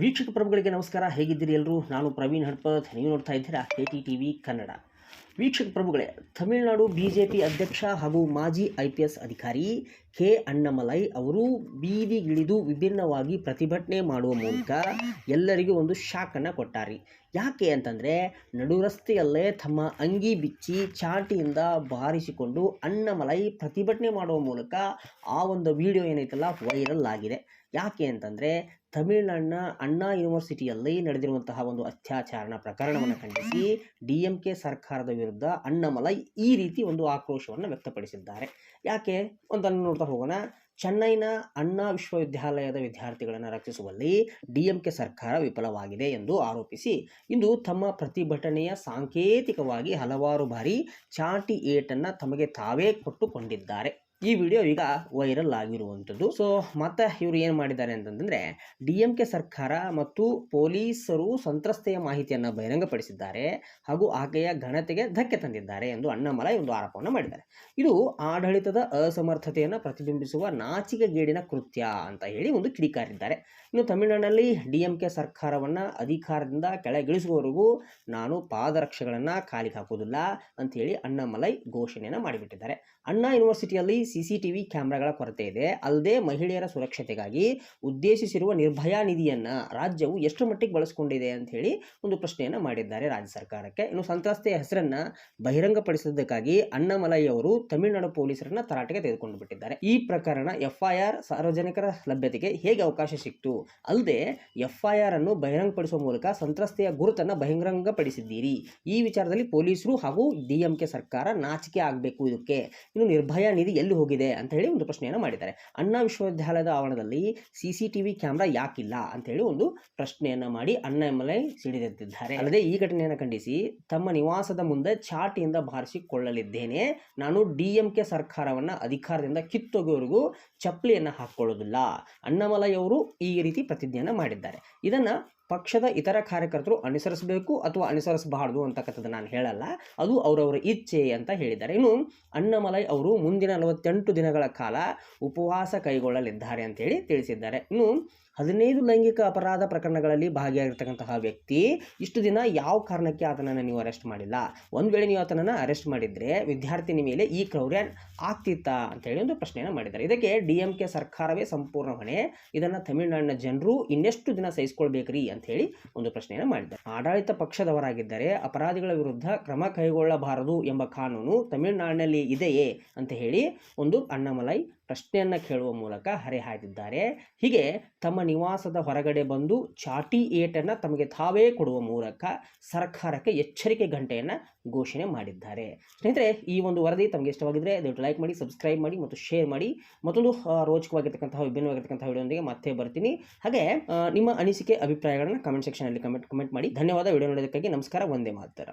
ವೀಕ್ಷಕ ಪ್ರಭುಗಳಿಗೆ ನಮಸ್ಕಾರ. ಹೇಗಿದ್ದೀರಿ ಎಲ್ಲರೂ ನಾನು ಪ್ರವೀಣ್ ಹಡ್ಪತ್ ನೀವು ನೋಡ್ತಾ ಇದ್ದೀರಾ K T T V Kannada. ವೀಕ್ಷಕ ಪ್ರಭುಗಳೇ, ತಮಿಳುನಾಡು ಬಿ ಜೆ ಪಿ ಅಧ್ಯಕ್ಷ ಹಾಗೂ ಮಾಜಿ ಐ ಪಿ ಎಸ್ ಅಧಿಕಾರಿ ಕೆ ಅಣ್ಣಮಲೈ ಅವರು ಬೀದಿಗಿಳಿದು ವಿಭಿನ್ನವಾಗಿ ಪ್ರತಿಭಟನೆ ಮಾಡುವ ಮೂಲಕ ಎಲ್ಲರಿಗೂ ಒಂದು ಶಾಕನ್ನು ಕೊಟ್ಟಾರಿ. ಯಾಕೆ ಅಂತಂದರೆ, ನಡು ರಸ್ತೆಯಲ್ಲೇ ತಮ್ಮ ಅಂಗಿ ಬಿಚ್ಚಿ ಚಾಟಿಯಿಂದ ಬಾರಿಸಿಕೊಂಡು ಅಣ್ಣಮಲೈ ಪ್ರತಿಭಟನೆ ಮಾಡುವ ಮೂಲಕ ಆ ಒಂದು ವಿಡಿಯೋ ಏನೈತಲ್ಲ, ವೈರಲ್ ಆಗಿದೆ. ಯಾಕೆ ಅಂತಂದರೆ ತಮಿಳುನಾಡಿನ ಅಣ್ಣಾ ಯೂನಿವರ್ಸಿಟಿಯಲ್ಲಿ ನಡೆದಿರುವಂತಹ ಒಂದು ಅತ್ಯಾಚಾರಣ ಪ್ರಕರಣವನ್ನು ಖಂಡಿಸಿ ಡಿ ಎಂ ಕೆ ಸರ್ಕಾರದ ವಿರುದ್ಧ ಅಣ್ಣಾಮಲೈ ಈ ರೀತಿ ಒಂದು ಆಕ್ರೋಶವನ್ನು ವ್ಯಕ್ತಪಡಿಸಿದ್ದಾರೆ. ಯಾಕೆ? ಒಂದನ್ನು ನೋಡ್ತಾ ಹೋಗೋಣ. ಚೆನ್ನೈನ ಅಣ್ಣಾ ವಿಶ್ವವಿದ್ಯಾಲಯದ ವಿದ್ಯಾರ್ಥಿಗಳನ್ನು ರಕ್ಷಿಸುವಲ್ಲಿ ಡಿ ಎಂ ಕೆ ಸರ್ಕಾರ ವಿಫಲವಾಗಿದೆ ಎಂದು ಆರೋಪಿಸಿ ಇಂದು ತಮ್ಮ ಪ್ರತಿಭಟನೆಯ ಸಾಂಕೇತಿಕವಾಗಿ ಹಲವಾರು ಬಾರಿ ಚಾಟಿ ಏಟನ್ನು ತಮಗೆ ತಾವೇ ಕೊಟ್ಟುಕೊಂಡಿದ್ದಾರೆ. ಈ ವಿಡಿಯೋ ಈಗ ವೈರಲ್ ಆಗಿರುವಂಥದ್ದು. ಸೊ ಮತ್ತೆ ಇವರು ಏನು ಮಾಡಿದ್ದಾರೆ ಅಂತಂದರೆ, ಡಿ ಎಂ ಕೆ ಸರ್ಕಾರ ಮತ್ತು ಪೊಲೀಸರು ಸಂತ್ರಸ್ತೆಯ ಮಾಹಿತಿಯನ್ನು ಬಹಿರಂಗಪಡಿಸಿದ್ದಾರೆ ಹಾಗೂ ಆಕೆಯ ಘನತೆಗೆ ಧಕ್ಕೆ ತಂದಿದ್ದಾರೆ ಎಂದು ಅಣ್ಣಾಮಲೈ ಒಂದು ಆರೋಪವನ್ನು ಮಾಡಿದ್ದಾರೆ. ಇದು ಆಡಳಿತದ ಅಸಮರ್ಥತೆಯನ್ನು ಪ್ರತಿಬಿಂಬಿಸುವ ನಾಚಿಕೆಗೇಡಿನ ಕೃತ್ಯ ಅಂತ ಹೇಳಿ ಒಂದು ಕಿಡಿಕಾರಿದ್ದಾರೆ. ಇನ್ನು ತಮಿಳುನಾಡಿನಲ್ಲಿ ಡಿ ಎಂ ಕೆ ಸರ್ಕಾರವನ್ನು ಅಧಿಕಾರದಿಂದ ಕೆಳಗಿಳಿಸುವವರೆಗೂ ನಾನು ಪಾದರಕ್ಷೆಗಳನ್ನು ಕಾಲಿಗೆ ಹಾಕೋದಿಲ್ಲ ಅಂಥೇಳಿ ಅಣ್ಣಾಮಲೈ ಘೋಷಣೆಯನ್ನು ಮಾಡಿಬಿಟ್ಟಿದ್ದಾರೆ. ಅಣ್ಣಾ ಯೂನಿವರ್ಸಿಟಿಯಲ್ಲಿ ಸಿ ಸಿ ಟಿ ವಿ ಕ್ಯಾಮ್ರಾಗಳ ಕೊರತೆ ಇದೆ. ಅಲ್ಲದೆ ಮಹಿಳೆಯರ ಸುರಕ್ಷತೆಗಾಗಿ ಉದ್ದೇಶಿಸಿರುವ ನಿರ್ಭಯಾ ನಿಧಿಯನ್ನು ರಾಜ್ಯವು ಎಷ್ಟು ಮಟ್ಟಿಗೆ ಬಳಸಿಕೊಂಡಿದೆ ಅಂತ ಹೇಳಿ ಒಂದು ಪ್ರಶ್ನೆಯನ್ನು ಮಾಡಿದ್ದಾರೆ ರಾಜ್ಯ ಸರ್ಕಾರಕ್ಕೆ. ಇನ್ನು ಸಂತ್ರಸ್ತೆಯ ಹೆಸರನ್ನು ಬಹಿರಂಗಪಡಿಸಿದ್ದಕ್ಕಾಗಿ ಅಣ್ಣಾಮಲೈ ಅವರು ತಮಿಳುನಾಡು ಪೊಲೀಸರನ್ನ ತರಾಟೆಗೆ ತೆಗೆದುಕೊಂಡು ಬಿಟ್ಟಿದ್ದಾರೆ. ಈ ಪ್ರಕರಣ ಎಫ್ಐಆರ್ ಸಾರ್ವಜನಿಕರ ಲಭ್ಯತೆಗೆ ಹೇಗೆ ಅವಕಾಶ ಸಿಕ್ತು? ಅಲ್ಲದೆ ಎಫ್ಐಆರ್ ಅನ್ನು ಬಹಿರಂಗಪಡಿಸುವ ಮೂಲಕ ಸಂತ್ರಸ್ತೆಯ ಗುರುತನ್ನು ಬಹಿರಂಗಪಡಿಸಿದ್ದೀರಿ. ಈ ವಿಚಾರದಲ್ಲಿ ಪೊಲೀಸರು ಹಾಗೂ ಡಿಎಂಕೆ ಸರ್ಕಾರ ನಾಚಿಕೆ ಆಗಬೇಕು ಇದಕ್ಕೆ. ಇನ್ನು ನಿರ್ಭಯ ನಿಧಿ ಎಲ್ಲಿ ಹೋಗಿದೆ ಅಂತ ಹೇಳಿ ಒಂದು ಪ್ರಶ್ನೆಯನ್ನು ಮಾಡಿದ್ದಾರೆ. ಅಣ್ಣಾ ವಿಶ್ವವಿದ್ಯಾಲಯದ ಆವರಣದಲ್ಲಿ C C T V camera ಯಾಕಿಲ್ಲ ಅಂತ ಹೇಳಿ ಒಂದು ಪ್ರಶ್ನೆಯನ್ನು ಮಾಡಿ ಅಣ್ಣ ಎಂ ಎಲ್ ಎ ಸಿಡಿದೆದ್ದಿದ್ದಾರೆ ಅಲ್ಲದೆ ಈ ಘಟನೆಯನ್ನು ಖಂಡಿಸಿ ತಮ್ಮ ನಿವಾಸದ ಮುಂದೆ ಚಾಟಿಯಿಂದ ಬಾರಿಸಿಕೊಳ್ಳಲಿದ್ದೇನೆ. ನಾನು ಡಿ ಎಂ ಕೆ ಸರ್ಕಾರವನ್ನು ಅಧಿಕಾರದಿಂದ ಕಿತ್ತೊಗೆವರೆಗೂ ಚಪ್ಪಲಿಯನ್ನು ಹಾಕ್ಕೊಳ್ಳೋದಿಲ್ಲ ಅಣ್ಣಾಮಲೈ ಅವರು ಈ ರೀತಿ ಪ್ರತಿಜ್ಞೆಯನ್ನು ಮಾಡಿದ್ದಾರೆ. ಇದನ್ನು ಪಕ್ಷದ ಇತರ ಕಾರ್ಯಕರ್ತರು ಅನುಸರಿಸಬೇಕು ಅಥವಾ ಅನುಸರಿಸಬಾರ್ದು ಅಂತಕ್ಕಂಥದ್ದು ನಾನು ಹೇಳಲ್ಲ. ಅದು ಅವರವರ ಇಚ್ಛೆ ಅಂತ ಹೇಳಿದ್ದಾರೆ. ಇನ್ನು ಅಣ್ಣಮಲೈ ಅವರು ಮುಂದಿನ ನಲವತ್ತೆಂಟು ದಿನಗಳ ಕಾಲ ಉಪವಾಸ ಕೈಗೊಳ್ಳಲಿದ್ದಾರೆ ಅಂತೇಳಿ ತಿಳಿಸಿದ್ದಾರೆ. ಇನ್ನು ಹದಿನೈದು ಲೈಂಗಿಕ ಅಪರಾಧ ಪ್ರಕರಣಗಳಲ್ಲಿ ಭಾಗಿಯಾಗಿರ್ತಕ್ಕಂತಹ ವ್ಯಕ್ತಿ ಇಷ್ಟು ದಿನ ಯಾವ ಕಾರಣಕ್ಕೆ ಆತನನ್ನು ನೀವು ಅರೆಸ್ಟ್ ಮಾಡಿಲ್ಲ? ಒಂದು ವೇಳೆ ನೀವು ಆತನನ್ನು ಅರೆಸ್ಟ್ ಮಾಡಿದರೆ ವಿದ್ಯಾರ್ಥಿನಿ ಮೇಲೆ ಈ ಕ್ರೌರ್ಯ ಆಗ್ತಿತ್ತಾ ಅಂತೇಳಿ ಒಂದು ಪ್ರಶ್ನೆಯನ್ನು ಮಾಡಿದ್ದಾರೆ. ಇದಕ್ಕೆ ಡಿ ಸರ್ಕಾರವೇ ಸಂಪೂರ್ಣ ಹೊಣೆ. ಇದನ್ನು ತಮಿಳುನಾಡಿನ ಜನರು ಇನ್ನೆಷ್ಟು ದಿನ ಸಹಿಸ್ಕೊಳ್ಬೇಕ್ರಿ ಅಂತ ಹೇಳಿ ಒಂದು ಪ್ರಶ್ನೆಯನ್ನು ಮಾಡಿದ್ದಾರೆ. ಆಡಳಿತ ಪಕ್ಷದವರಾಗಿದ್ದರೆ ಅಪರಾಧಿಗಳ ವಿರುದ್ಧ ಕ್ರಮ ಕೈಗೊಳ್ಳಬಾರದು ಎಂಬ ಕಾನೂನು ತಮಿಳುನಾಡಿನಲ್ಲಿ ಇದೆಯೇ ಅಂತ ಹೇಳಿ ಒಂದು ಅಣ್ಣಾಮಲೈ ಪ್ರಶ್ನೆಯನ್ನು ಕೇಳುವ ಮೂಲಕ ಹರಿಹಾಯ್ದಿದ್ದಾರೆ ಹೀಗೆ ತಮ್ಮ ನಿವಾಸದ ಹೊರಗಡೆ ಬಂದು ಚಾಟಿ ಏಟನ್ನು ತಮಗೆ ತಾವೇ ಕೊಡುವ ಮೂಲಕ ಸರ್ಕಾರಕ್ಕೆ ಎಚ್ಚರಿಕೆ ಗಂಟೆಯನ್ನು ಘೋಷಣೆ ಮಾಡಿದ್ದಾರೆ. ಸ್ನೇಹಿತರೆ, ಈ ಒಂದು ವರದಿ ತಮಗೆ ಇಷ್ಟವಾಗಿದ್ದರೆ ದಯವಿಟ್ಟು ಲೈಕ್ ಮಾಡಿ ಸಬ್ಸ್ಕ್ರೈಬ್ ಮಾಡಿ ಮತ್ತು ಶೇರ್ ಮಾಡಿ. ಮತ್ತೊಂದು ರೋಚಕವಾಗಿರ್ತಕ್ಕಂತಹ ವಿಭಿನ್ನವಾಗಿರ್ತಕ್ಕಂಥ ವಿಡಿಯೋದೊಂದಿಗೆ ಮತ್ತೆ ಬರ್ತೀನಿ. ಹಾಗೆ ನಿಮ್ಮ ಅನಿಸಿಕೆ, ಅಭಿಪ್ರಾಯಗಳನ್ನು ಕಮೆಂಟ್ ಸೆಕ್ಷನಲ್ಲಿ ಕಮೆಂಟ್ ಕಮೆಂಟ್ ಮಾಡಿ. ಧನ್ಯವಾದ. ವಿಡಿಯೋ ನೋಡೋದಕ್ಕಾಗಿ ನಮಸ್ಕಾರ. ಒಂದೇ ಮಾತರ.